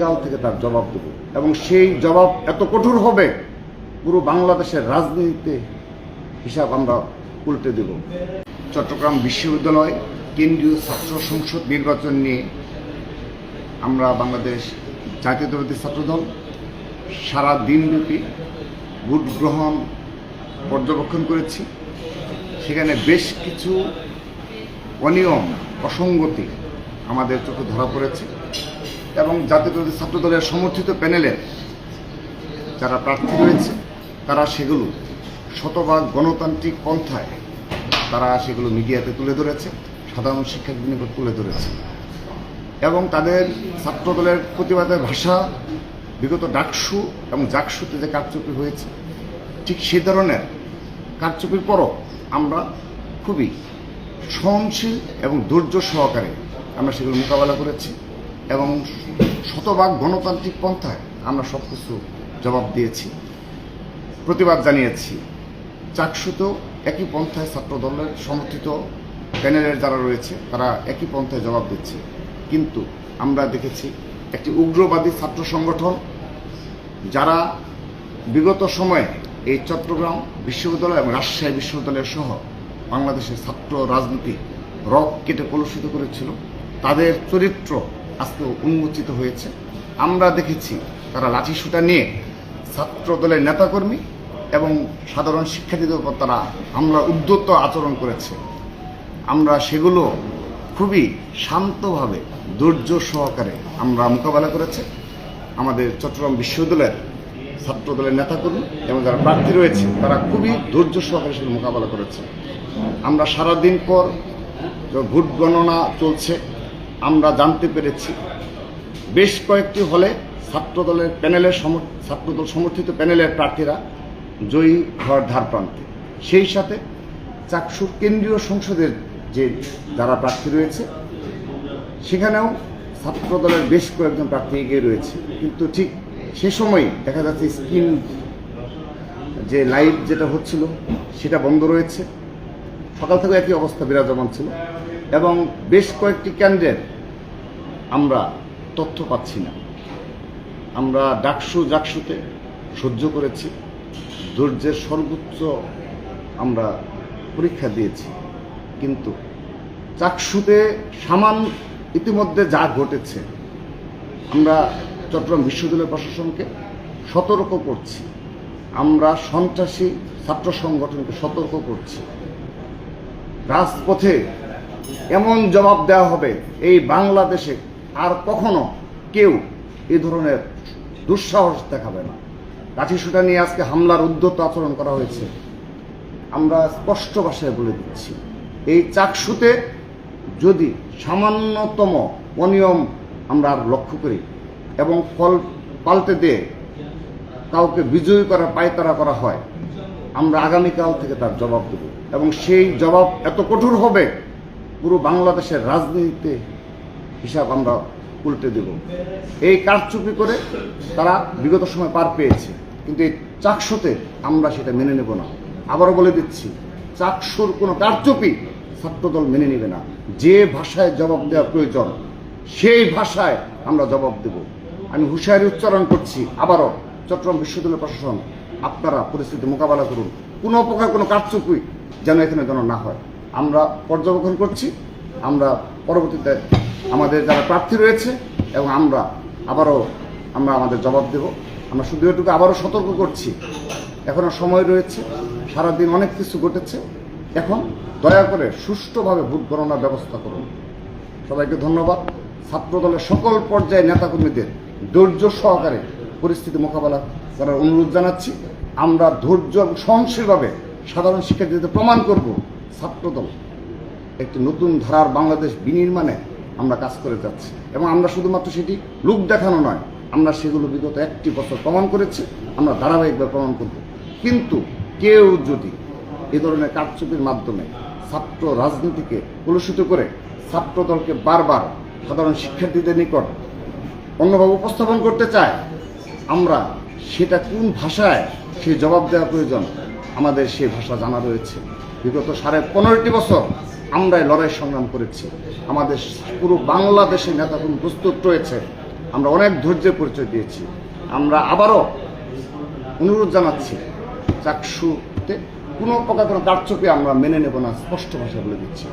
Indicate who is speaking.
Speaker 1: কাল থেকে তার জবাব দেব। এবং সেই জবাব এত কঠোর হবে, পুরো বাংলাদেশের রাজনীতিতে হিসাব আমরা উল্টে দেব। চট্টগ্রাম বিশ্ববিদ্যালয় কেন্দ্রীয় ছাত্র সংসদ নির্বাচন নিয়ে আমরা বাংলাদেশ জাতীয়তাবাদী ছাত্রদল সারা দিনব্যাপী ভোট গ্রহণ পর্যবেক্ষণ করেছি। সেখানে বেশ কিছু অনিয়ম, অসঙ্গতি আমাদের চোখে ধরা পড়েছে। এবং জাতীয়তাবাদী ছাত্রদলের সমর্থিত প্যানেলের যারা প্রার্থী রয়েছে, তারা সেগুলো শতভাগ গণতান্ত্রিক পন্থায় তারা সেগুলো মিডিয়াতে তুলে ধরেছে, সাধারণ শিক্ষার্থীদের নিকট তুলে ধরেছে। এবং তাদের ছাত্রদলের প্রতিবাদের ভাষা, বিগত ডাকসু এবং জাকসুতে যে কারচুপি হয়েছে, ঠিক সে ধরনের কারচুপির পরও আমরা খুবই সহনশীল এবং ধৈর্য সহকারে আমরা সেগুলো মোকাবেলা করেছি। এবং শতভাগ গণতান্ত্রিক পন্থায় আমরা সব কিছু জবাব দিয়েছি। প্রতিবাদ জানিয়েছি। চাকসুতেও একই পন্থায় ছাত্রদলের সমর্থিত প্যানেলের যারা রয়েছে, তারা একই পন্থায় জবাব দিচ্ছে। কিন্তু আমরা দেখেছি একটি উগ্রবাদী ছাত্র সংগঠন যারা বিগত সময়ে এই চট্টগ্রাম বিশ্ববিদ্যালয় এবং রাজশাহী বিশ্ববিদ্যালয় সহ বাংলাদেশের ছাত্র রাজনীতি রক কেটে কলুষিত করেছিল। তাদের চরিত্র আজকে উন্মোচিত হয়েছে। আমরা দেখেছি তারা লাঠিসুটা নিয়ে ছাত্র দলের নেতাকর্মী এবং সাধারণ শিক্ষার্থীদের উপর তারা হামলা উদ্যত আচরণ করেছে। আমরা সেগুলো খুবই শান্তভাবে, ধৈর্য সহকারে আমরা মোকাবেলা করেছে। আমাদের চট্টগ্রাম বিশ্ববিদ্যালয়ের ছাত্র দলের নেতাকর্মী এবং যারা প্রার্থী রয়েছে, তারা খুবই ধৈর্য সহকারে সেগুলো মোকাবেলা করেছে। আমরা সারাদিন পর ভোট গণনা চলছে। আমরা জানতে পেরেছি। বেশ কয়েকটি হলে ছাত্রদলের প্যানেলের ছাত্রদল সমর্থিত প্যানেলের প্রার্থীরা জয়ী হওয়ার ধার প্রান্তে। সেই সাথে চাকসুর কেন্দ্রীয় সংসদের যে যারা প্রার্থী রয়েছে, সেখানেও ছাত্রদলের বেশ কয়েকজন প্রার্থী এগিয়ে রয়েছে। কিন্তু ঠিক সে সময়ই দেখা যাচ্ছে স্ক্রিন, যে লাইভ যেটা হচ্ছিল, সেটা বন্ধ রয়েছে। সকাল থেকে একই অবস্থা বিরাজমান ছিল। এবং বেশ কয়েকটি কেন্দ্রের আমরা তথ্য পাচ্ছি না। আমরা ডাকসু জাকসুতে সহ্য করেছি। ধৈর্যের সর্বোচ্চ আমরা পরীক্ষা দিয়েছি। কিন্তু চাকসুতে সামান ইতিমধ্যে যা ঘটেছে, আমরা চট্টগ্রাম বিশ্ববিদ্যালয় প্রশাসনকে সতর্ক করছি। আমরা সন্ত্রাসী ছাত্র সংগঠনকে সতর্ক করছি। রাজপথে এমন জবাব দেওয়া হবে, এই বাংলাদেশে আর কখনো কেউ এই ধরনের দুঃসাহস দেখাবে না। লাঠিসুটা নিয়ে আজকে হামলার উদ্যত আচরণ করা হয়েছে। আমরা স্পষ্ট ভাষায় বলে দিচ্ছি, এই চাকসুতে যদি সামান্যতম অনিয়ম আমরা আর লক্ষ্য করি এবং ফল পাল্টে দিয়ে কাউকে বিজয়ী করা পায়তারা করা হয়, আমরা আগামীকাল থেকে তার জবাব দেব। এবং সেই জবাব এত কঠোর হবে পুরো বাংলাদেশের রাজনীতিতে হিসাব আমরা উল্টে দেব। এই কারচুপি করে তারা বিগত সময় পার পেয়েছে, কিন্তু এই চাকসুতে আমরা সেটা মেনে নেব না। আবারও বলে দিচ্ছি, চাকসুর কোনো কারচুপি ছাত্রদল মেনে নেবে না। যে ভাষায় জবাব দেওয়া প্রয়োজন, সেই ভাষায় আমরা জবাব দেব। আমি হুঁশিয়ারি উচ্চারণ করছি, আবারও চট্টগ্রাম বিশ্ববিদ্যালয় প্রশাসন, আপনারা পরিস্থিতি মোকাবেলা করুন। কোনো প্রকার কোনো কারচুপি যেন এখানে যেন না হয়। আমরা পর্যবেক্ষণ করছি, আমরা পরবর্তীতে আমাদের যারা প্রার্থী রয়েছে এবং আমরা আবারও আমরা আমাদের জবাব দেব। আমরা শুধু এটুকু আবারও সতর্ক করছি এখনও সময় রয়েছে, সারাদিন অনেক কিছু ঘটেছে। এখন দয়া করে সুষ্ঠুভাবে ভোট গণনার ব্যবস্থা করুন। সবাইকে ধন্যবাদ। ছাত্রদলের সকল পর্যায়ে নেতাকর্মীদের ধৈর্য সহকারে পরিস্থিতি মোকাবেলা করার অনুরোধ জানাচ্ছি। আমরা ধৈর্য এবং সহনশীলভাবে সাধারণ শিক্ষার্থীদের প্রমাণ করব। ছাত্রদল। একটি নতুন ধারার বাংলাদেশ বিনির্মাণে আমরা কাজ করে যাচ্ছি। এবং আমরা শুধুমাত্র সেটি লোক দেখানো নয়, আমরা সেগুলো বিগত একটি বছর প্রমাণ করেছি, আমরা ধারাবাহিকভাবে প্রমাণ করব। কিন্তু কেউ যদি এ ধরনের কারচুপির মাধ্যমে ছাত্র রাজনীতিকে কলুষিত করে ছাত্রদলকে বারবার সাধারণ শিক্ষার্থীদের নিকট অন্যভাবে উপস্থাপন করতে চায়, আমরা সেটা কোন ভাষায় সে জবাব দেওয়া প্রয়োজন? আমাদের সেই ভাষা জানা রয়েছে। বিগত সাড়ে পনেরোটি বছর আমরাই লড়াই সংগ্রাম করেছি। আমাদের পুরো বাংলাদেশের নেতাকর্মী প্রস্তুত রয়েছে। আমরা অনেক ধৈর্যের পরিচয় দিয়েছি। আমরা আবারও অনুরোধ জানাচ্ছি, চাকসুতে কোনো প্রকার কোনো কারচুপি আমরা মেনে নেব না, স্পষ্ট ভাষা বলে দিচ্ছি।